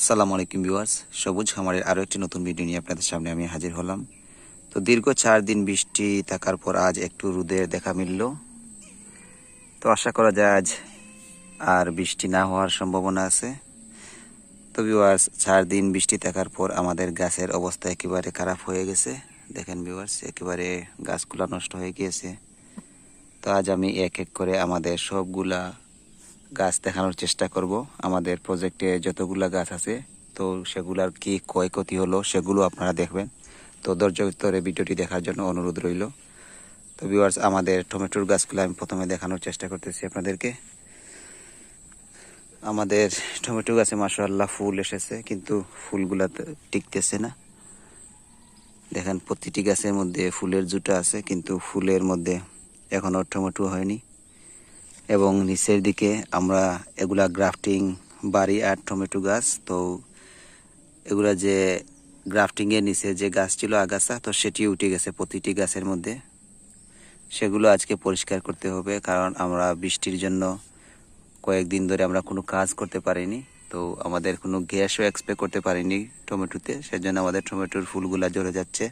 আসসালামু আলাইকুম ভিউয়ার্স। সবুজ খামারের আরও একটি নতুন ভিডিও নিয়ে আপনাদের সামনে আমি হাজির হলাম। তো দীর্ঘ চার দিন বৃষ্টি থাকার পর আজ একটু রোদের দেখা মিলল। তো আশা করা যায় আজ আর বৃষ্টি না হওয়ার সম্ভাবনা আছে। তো ভিউয়ার্স, চার দিন বৃষ্টি থাকার পর আমাদের গাছের অবস্থা একেবারে খারাপ হয়ে গেছে। দেখেন ভিউয়ার্স, একেবারে গাছগুলা নষ্ট হয়ে গিয়েছে। তো আজ আমি এক এক করে আমাদের সবগুলা গাছ দেখানোর চেষ্টা করব। আমাদের প্রজেক্টে যতগুলা গাছ আছে, তো সেগুলার কি ক্ষয়ক্ষতি হলো সেগুলো আপনারা দেখবেন। তো ধৈর্য ধরে ভিডিওটি দেখার জন্য অনুরোধ রইল। তো ভিউয়ার্স আমাদের টমেটোর গাছগুলো আমি প্রথমে দেখানোর চেষ্টা করতেছি আপনাদেরকে। আমাদের টমেটো গাছে মাসাল্লাহ ফুল এসেছে, কিন্তু ফুলগুলা টিকতেছে না। দেখেন, প্রতিটি গাছের মধ্যে ফুলের জুটা আছে, কিন্তু ফুলের মধ্যে এখনও টমেটো হয়নি। এবং নিচের দিকে আমরা এগুলা গ্রাফটিং, বাড়ি আর টমেটো গাছ। তো এগুলা যে গ্রাফটিংয়ের নিচে যে গাছ ছিল আগাছা, তো সেটি উঠে গেছে প্রতিটি গাছের মধ্যে। সেগুলো আজকে পরিষ্কার করতে হবে, কারণ আমরা বৃষ্টির জন্য কয়েকদিন ধরে আমরা কোনো কাজ করতে পারিনি। তো আমাদের কোনো গ্যাসও এক্সপেক্ট করতে পারিনি টমেটোতে, সেজন্য আমাদের টমেটোর ফুলগুলা জ্বলে যাচ্ছে।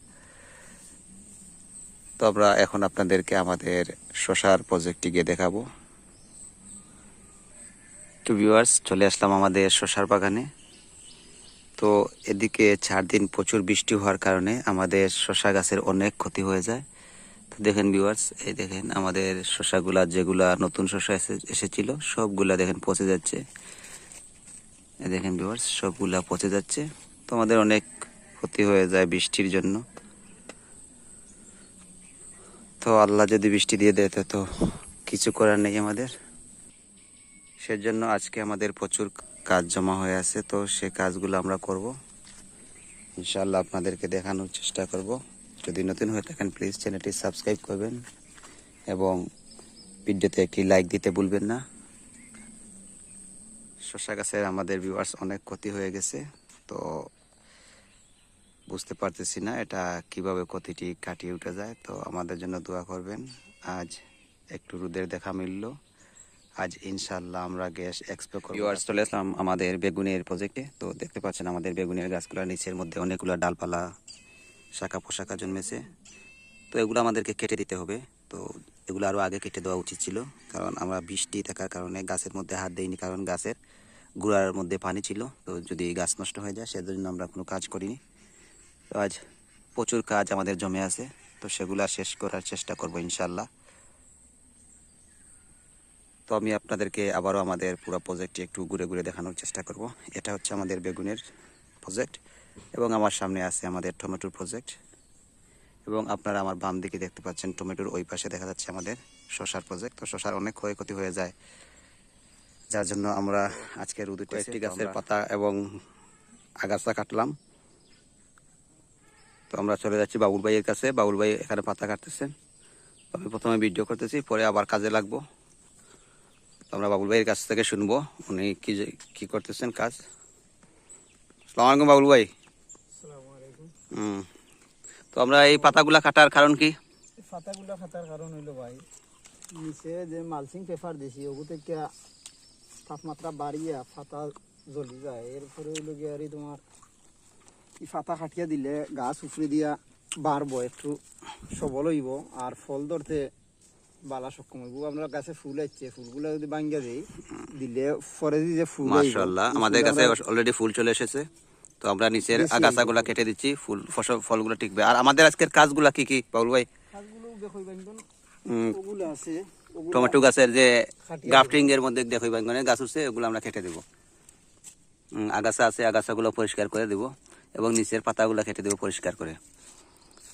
তো আমরা এখন আপনাদেরকে আমাদের শশার প্রজেক্টটি গিয়ে দেখাবো। তো ভিউয়ার্স চলে আসলাম আমাদের শশার বাগানে। তো এদিকে চার দিন প্রচুর বৃষ্টি হওয়ার কারণে আমাদের শশা গাছের অনেক ক্ষতি হয়ে যায়। তো দেখেন ভিউয়ার্স এই দেখেন আমাদের শশাগুলা, যেগুলা নতুন শশা এসে, এসেছিল, সবগুলা দেখেন পচে যাচ্ছে। এই দেখেন ভিউয়ার্স সবগুলা পচে যাচ্ছে। তো আমাদের অনেক ক্ষতি হয়ে যায় বৃষ্টির জন্য। তো আল্লাহ যদি বৃষ্টি দিয়ে দেয় তো কিছু করার নেই আমাদের। সেজন্য আজকে আমাদের প্রচুর কাজ জমা হয়ে আছে, তো সে কাজগুলো আমরা করব। ইনশাআল্লাহ আপনাদেরকে দেখানোর চেষ্টা করব। যদি নতুন হয়ে থাকেন প্লিজ চ্যানেলটি সাবস্ক্রাইব করবেন এবং ভিডিওতে একটি লাইক দিতে ভুলবেন না। শশা গাছের আমাদের ভিউয়ার্স অনেক ক্ষতি হয়ে গেছে, তো বুঝতে পারতেছি না এটা কীভাবে ক্ষতিটি কাটিয়ে উঠে যায়, তো আমাদের জন্য দোয়া করবেন। আজ একটু রোদের দেখা মিললো। আজ ইনশাল্লাহ আমরা গ্যাস এক্সপেক্ট করব। ভিউয়ার্স চলে আসলাম আমাদের বেগুনের প্রজেক্টে তো দেখতে পাচ্ছেন আমাদের বেগুনের গাছগুলোর নিচের মধ্যে অনেকগুলো ডালপালা, শাখা পোশাকা জন্মেছে। তো এগুলো আমাদেরকে কেটে দিতে হবে। তো এগুলো আরও আগে কেটে দেওয়া উচিত ছিল। কারণ আমরা বৃষ্টি থাকার কারণে গাছের মধ্যে হাত দিইনি, কারণ গাছের গুড়ার মধ্যে পানি ছিল। তো যদি গাছ নষ্ট হয়ে যায়, সেজন্য আমরা কোনো কাজ করিনি। তো আজ প্রচুর কাজ আমাদের জমে আছে। তো সেগুলা শেষ করার চেষ্টা করব ইনশাল্লাহ তো আমি আপনাদেরকে আবারও আমাদের পুরো প্রজেক্টটি একটু ঘুরে ঘুরে দেখানোর চেষ্টা করব। এটা হচ্ছে আমাদের বেগুনের প্রজেক্ট এবং আমার সামনে আছে আমাদের টমেটোর প্রজেক্ট এবং আপনারা আমার বাম দিকে দেখতে পাচ্ছেন টমেটোর ওই পাশে দেখা যাচ্ছে আমাদের শশার প্রজেক্ট তো শশার অনেক ক্ষয়ক্ষতি হয়ে যায়। যার জন্য আমরা আজকে রুদু কয়েকটি গাছের পাতা এবং আগাছা কাটলাম। তো আমরা চলে যাচ্ছি বাবুল ভাইয়ের কাছে। বাবুল ভাই এখানে পাতা কাটতেছেন আমি প্রথমে ভিডিও করতেছি পরে আবার কাজে লাগবো। আমরা বাবুল ভাইয়ের কাছ থেকে শুনব। উনি কি যে- কি করতেছেন কাজ? সালাম আলাইকুম বাবুল ভাই। হুম। তো আমরা এই পাতাগুলা কাটার কারণ কি? ফাতাগুলা ফাতার কারণ হইল ভাই নিচে যে মালচিং পেপার দিছি ওগু থেকে তাপমাত্রা বাড়িয়া ফাতা জ্বলি যায়। এরপরে হইল গিয়ে আর তোমার এই ফাতা কাটিয়া দিলে গাছ উফরে দিয়া বাড়বো একটু সবল হইব। আর ফল ধরতে বালা সক্ষম হইব। আমরা গাছে ফুল আসছে ফুলগুলা যদি দেই দিলে পরে যে ফুল মাশাআল্লাহ আমাদের কাছে অলরেডি ফুল চলে এসেছে। তো আমরা নিচের আগাছাগুলা কেটে দিচ্ছি ফুল ফসল ফলগুলো টিকবে। আর আমাদের আজকের কাজগুলা কি কি বাবুল ভাই? আছে টমেটো গাছের যে গ্রাফটিং এর মধ্যে দেখো বাঙ্গনে গাছ উঠছে ওগুলো আমরা কেটে দেবো। আগাছা আছে আগাছাগুলো পরিষ্কার করে দেবো এবং নিচের পাতাগুলো কেটে দেবো পরিষ্কার করে।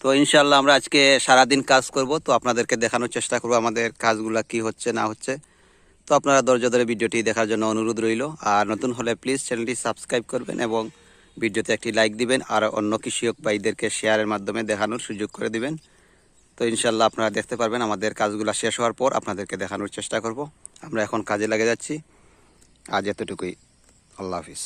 তো ইনশাল্লাহ আমরা আজকে সারাদিন কাজ করব, তো আপনাদেরকে দেখানোর চেষ্টা করব আমাদের কাজগুলা কি হচ্ছে, না হচ্ছে। তো আপনারা ধৈর্য ধরে ভিডিওটি দেখার জন্য অনুরোধ রইল। আর নতুন হলে প্লিজ চ্যানেলটি সাবস্ক্রাইব করবেন এবং ভিডিওতে একটি লাইক দিবেন আর অন্য কৃষক ভাইদেরকে শেয়ারের মাধ্যমে দেখানোর সুযোগ করে দিবেন। তো ইনশাল্লাহ আপনারা দেখতে পারবেন আমাদের কাজগুলো শেষ হওয়ার পর আপনাদেরকে দেখানোর চেষ্টা করব। আমরা এখন কাজে লাগে যাচ্ছি। আজ এতটুকুই। আল্লাহ হাফিজ।